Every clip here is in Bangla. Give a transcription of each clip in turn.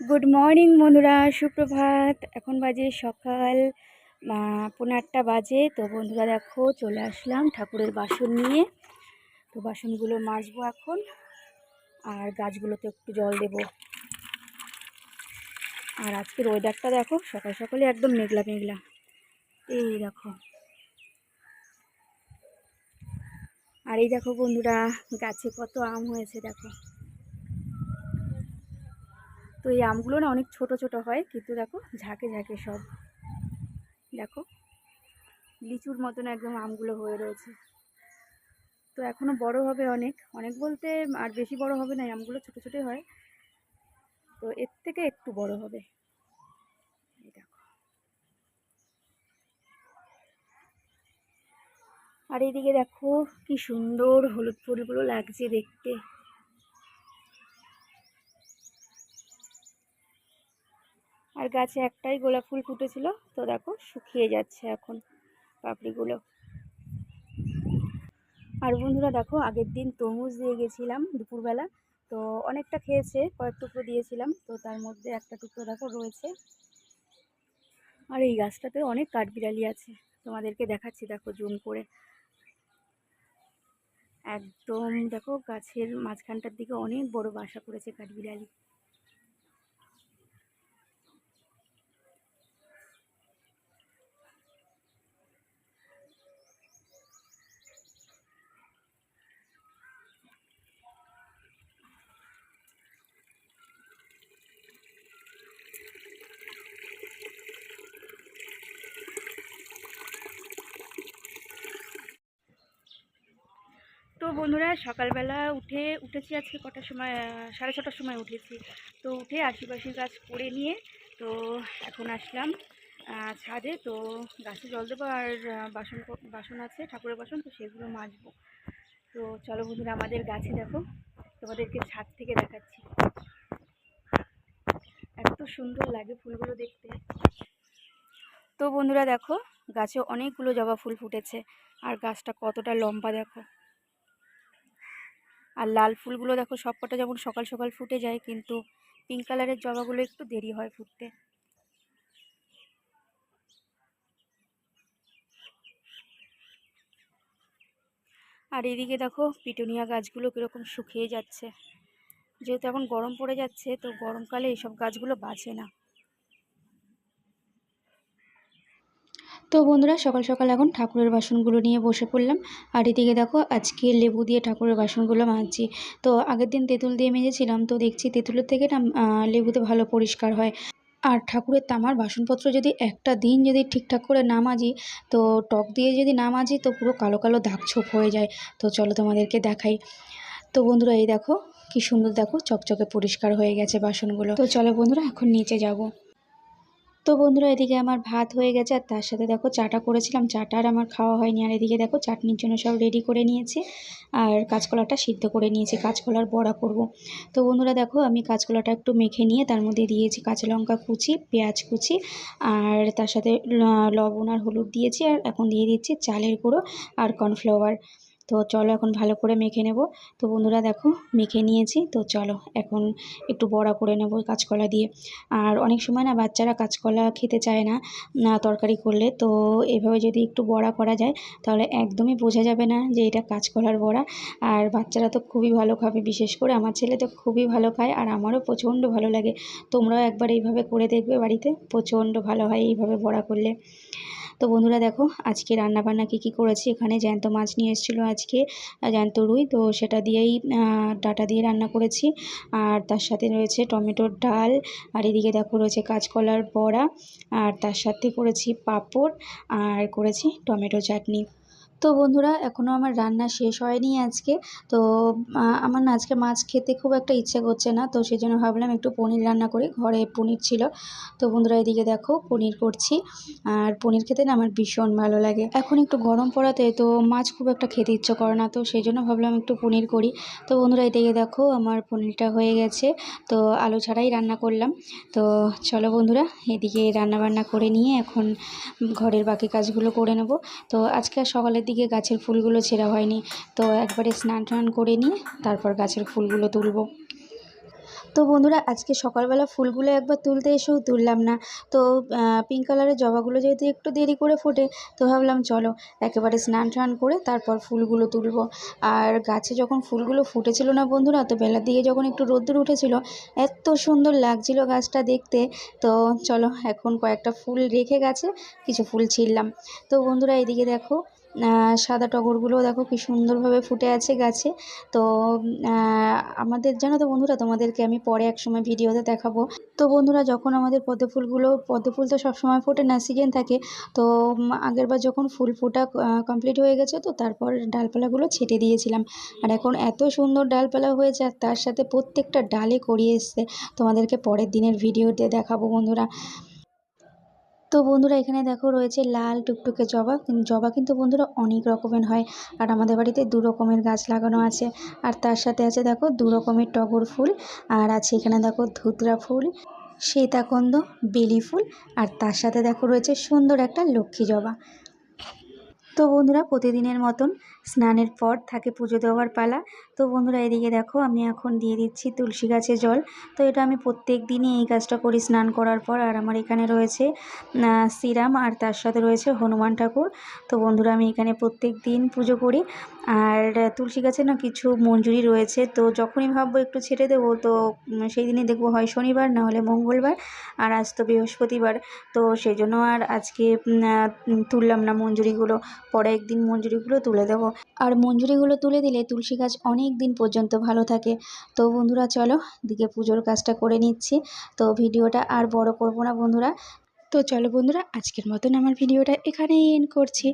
গুড মর্নিং বন্ধুরা সুপ্রভাত। এখন বাজে সকাল আহ, পৌনে আটটা বাজে। তো বন্ধুরা দেখো চলে আসলাম ঠাকুরের বাসন নিয়ে। তো বাসনগুলো মাজবো এখন আর গাছগুলোতে একটু জল দেব। আর আজকের ওয়েদারটা দেখো সকাল সকালে একদম মেঘলা মেঘলা। এই দেখো। আর এই দেখো বন্ধুরা গাছে কত আম হয়েছে দেখো। তো এই আমগুলো না অনেক ছোট ছোট হয়, কিন্তু দেখো ঝাঁকে ঝাঁকে সব। দেখো, লিচুর মতন একদম আমগুলো হয়ে রয়েছে। তো এখনও বড় হবে অনেক। অনেক বলতে আর বেশি বড় হবে না আমগুলো ছোট ছোটই হয়। তো এর থেকে একটু বড় হবে। আর এইদিকে দেখো কি সুন্দর হলুদ ফুলগুলো লাগছে দেখতে। আর গাছে একটাই গোলাপ ফুল ফুটেছিল, তো দেখো শুকিয়ে যাচ্ছে এখন পাপড়িগুলো। আর বন্ধুরা দেখো, আগের দিন তরমুজ দিয়ে গেছিলাম দুপুরবেলা, তো অনেকটা খেয়েছে, কয়েক টুকরো দিয়েছিলাম, তো তার মধ্যে একটা টুকরো দেখো রয়েছে। আর এই গাছটাতে অনেক কাঠবিড়ালি আছে, তোমাদেরকে দেখাচ্ছি দেখো জুম করে। একদম দেখো গাছের মাঝখানটার দিকে অনেক বড় বাসা করেছে কাঠবিড়ালি। বন্ধুরা, সকালবেলা উঠে, উঠেছি আজকে কটার সময় সাড়ে ছটার সময় উঠেছি। তো উঠে আশিপাশি কাজ করে নিয়ে, তো এখন আসলাম ছাদে। তো গাছে জল দেবো আর বাসন বাসন আছে, ঠাকুরের বাসন, তো সেগুলো মাজবো। তো চলো বন্ধুরা, আমাদের গাছে দেখো, তোমাদেরকে ছাদ থেকে দেখাচ্ছি। এত সুন্দর লাগে ফুলগুলো দেখতে। তো বন্ধুরা, দেখো, গাছে অনেকগুলো জবা ফুল ফুটেছে, আর গাছটা কতটা লম্বা দেখো। আর লাল ফুলগুলো দেখো সবকটা যেমন সকাল সকাল ফুটে যায়, কিন্তু পিঙ্ক কালারের জবাগুলো একটু দেরি হয় ফুটতে। আর এদিকে দেখো পিটুনিয়া গাছগুলো কীরকম শুকিয়ে যাচ্ছে। যেহেতু এখন গরম পড়ে যাচ্ছে, তো গরমকালে এইসব গাছগুলো বাঁচে না। তো বন্ধুরা, সকাল সকাল এখন ঠাকুরের বাসনগুলো নিয়ে বসে পড়লাম। আর এদিকে দেখো, আজকে লেবু দিয়ে ঠাকুরের বাসনগুলো মাজছি। তো আগের দিন তেঁতুল দিয়ে মেজেছিলাম, তো দেখছি তেঁতুলের থেকে না লেবুতে ভালো পরিষ্কার হয়। আর ঠাকুরের তামার বাসনপত্র যদি একটা দিন যদি ঠিকঠাক করে না মাজি, তো টক দিয়ে যদি না মাজি, তো পুরো কালো কালো দাগ ছোপ হয়ে যায়। তো চলো তোমাদেরকে দেখাই। তো বন্ধুরা, এই দেখো, কি সুন্দর দেখো, চকচকে পরিষ্কার হয়ে গেছে বাসনগুলো। তো চলো বন্ধুরা, এখন নিচে যাব। তো বন্ধুরা, এদিকে আমার ভাত হয়ে গেছে আর তার সাথে দেখো চাটা করেছিলাম। চাটা আর আমার খাওয়া হয়নি। আর এদিকে দেখো চাটনির জন্য সব রেডি করে নিয়েছি। আর কাঁচকলাটা সিদ্ধ করে নিয়েছি। কাঁচকলার বড়া করব। তো বন্ধুরা, দেখো আমি কাঁচকলাটা একটু মেখে নিয়ে তার মধ্যে দিয়েছি কাঁচা লঙ্কা কুচি, পেঁয়াজ কুচি আর তার সাথে লবণ আর হলুদ দিয়েছি। আর এখন দিয়ে দিচ্ছি চালের গুঁড়ো আর কর্নফ্লাওয়ার। তো চলো এখন ভালো করে মেখে নেব। তো বন্ধুরা দেখো, মেখে নিয়েছি। তো চলো এখন একটু বড়া করে নেব কাঁচকলা দিয়ে। আর অনেক সময় না বাচ্চারা কাঁচকলা খেতে চায় না না তরকারি করলে। তো এভাবে যদি একটু বড়া করা যায়, তাহলে একদমই বোঝা যাবে না যে এটা কাঁচকলার বড়া। আর বাচ্চারা তো খুবই ভালো খাবে, বিশেষ করে আমার ছেলে তো খুবই ভালো খায় আর আমারও প্রচণ্ড ভালো লাগে। তোমরাও একবার এইভাবে করে দেখবে বাড়িতে, প্রচণ্ড ভালো হয় এইভাবে বড়া করলে। তো বন্ধুরা দেখো, আজকে রান্নাবান্না কী কী করেছি? এখানে জ্যান্ত মাছ নিয়ে এসেছিল আজকে জ্যান্ত রুই। তো সেটা দিয়েই ডাটা দিয়ে রান্না করেছি। আর তার সাথে রয়েছে টমেটোর ডাল। আর এদিকে দেখো রয়েছে কাঁচকলার বড়া। আর তার সাথে করেছি পাঁপড়। আর করেছি টমেটো চাটনি। তো বন্ধুরা এখনও আমার রান্না শেষ হয়নি আজকে। তো আমার না আজকে মাছ খেতে খুব একটা ইচ্ছে করছে না, তো সেই জন্য ভাবলাম একটু পনির রান্না করি। ঘরে পনির ছিল। তো বন্ধুরা, এদিকে দেখো, পনির করছি। আর পনির খেতে না আমার ভীষণ ভালো লাগে। এখন একটু গরম পড়াতে, তো মাছ খুব একটা খেতে ইচ্ছে করে না, তো সেই জন্য ভাবলাম একটু পনির করি। তো বন্ধুরা, এদিকে দেখো, আমার পনিরটা হয়ে গেছে। তো আলু ছাড়াই রান্না করলাম। তো চলো বন্ধুরা, এদিকে রান্না বান্না করে নিয়ে এখন ঘরের বাকি কাজগুলো করে নেব। তো আজকে সকালের দিকে গাছের ফুলগুলো ছেঁড়া হয়নি। তো একবারে স্নান টান করে নিয়ে তারপর গাছের ফুলগুলো তুলবো। তো বন্ধুরা, আজকে সকালবেলা ফুলগুলো একবার তুলতে এসেও তুললাম না। তো পিঙ্ক কালারের জবাগুলো যেহেতু একটু দেরি করে ফোটে, তো ভাবলাম চলো একেবারে স্নান টান করে তারপর ফুলগুলো তুলব। আর গাছে যখন ফুলগুলো ফুটেছিল না বন্ধুরা, তো বেলার দিকে যখন একটু রোদ্দুর উঠেছিল, এত সুন্দর লাগছিল গাছটা দেখতে। তো চলো এখন কয়েকটা ফুল রেখে গেছে কিছু ফুল ছিললাম তো বন্ধুরা, এদিকে দেখো সাদা টগরগুলো দেখো কি সুন্দরভাবে ফুটে আছে গাছে। তো আমাদের জানো তো বন্ধুরা, তোমাদেরকে আমি পরে এক সময় ভিডিওতে দেখাবো। তো বন্ধুরা, যখন আমাদের পদ্ম ফুলগুলো, পদ্ম ফুল তো সবসময় ফোটে না সিজন থাকে। তো আগেরবার যখন ফুল ফোটা কমপ্লিট হয়ে গেছে, তো তারপর ডালপালাগুলো ছেটে দিয়েছিলাম। আর এখন এত সুন্দর ডালপালা হয়েছে, আর তার সাথে প্রত্যেকটা ডালে করিয়ে এসছে। তোমাদেরকে পরের দিনের ভিডিওতে দেখাবো বন্ধুরা। তো বন্ধুরা এখানে দেখো রয়েছে লাল টুকটুকে জবা। জবা কিন্তু বন্ধুরা অনেক রকমের হয়। আর আমাদের বাড়িতে দু রকমের গাছ লাগানো আছে। আর তার সাথে আছে দেখো দু রকমের টগর ফুল। আর আছে এখানে দেখো ধুতরা ফুল সীতাকন্দ বেলি ফুল। আর তার সাথে দেখো রয়েছে সুন্দর একটা লক্ষ্মী জবা। তো বন্ধুরা প্রতিদিনের মতন স্নানের পর থাকে পুজো দেওয়ার পালা। তো বন্ধুরা এদিকে দেখো, আমি এখন দিয়ে দিচ্ছি তুলসী গাছে জল। তো এটা আমি প্রত্যেক দিনই এই কাজটা করি স্নান করার পর। আর আমার এখানে রয়েছে শ্রীরাম আর তার সাথে রয়েছে হনুমান ঠাকুর। তো বন্ধুরা আমি এখানে প্রত্যেক দিন পুজো করি। আর তুলসী গাছে না কিছু মঞ্জুরি রয়েছে। তো যখনই ভাববো একটু ছেড়ে দেবো, তো সেই দিনই দেখব হয় শনিবার, না হলে মঙ্গলবার আর আজ তো বৃহস্পতিবার। তো সেই জন্য আর আজকে তুললাম না মঞ্জুরিগুলো। পরে একদিন মঞ্জুরিগুলো তুলে দেবো। আর মঞ্জুরিগুলো তুলে দিলে তুলসী গাছ অনেক দিন পর্যন্ত ভালো থাকে। তো বন্ধুরা, চলো দিকে পুজোর কাজটা করে নিচ্ছি। তো ভিডিওটা আর বড় করব না বন্ধুরা। তো চলো বন্ধুরা, আজকের মতন আমার ভিডিওটা এখানেই এন করছি।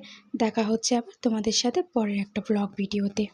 দেখা হচ্ছে আবার তোমাদের সাথে পরের একটা ব্লগ ভিডিওতে।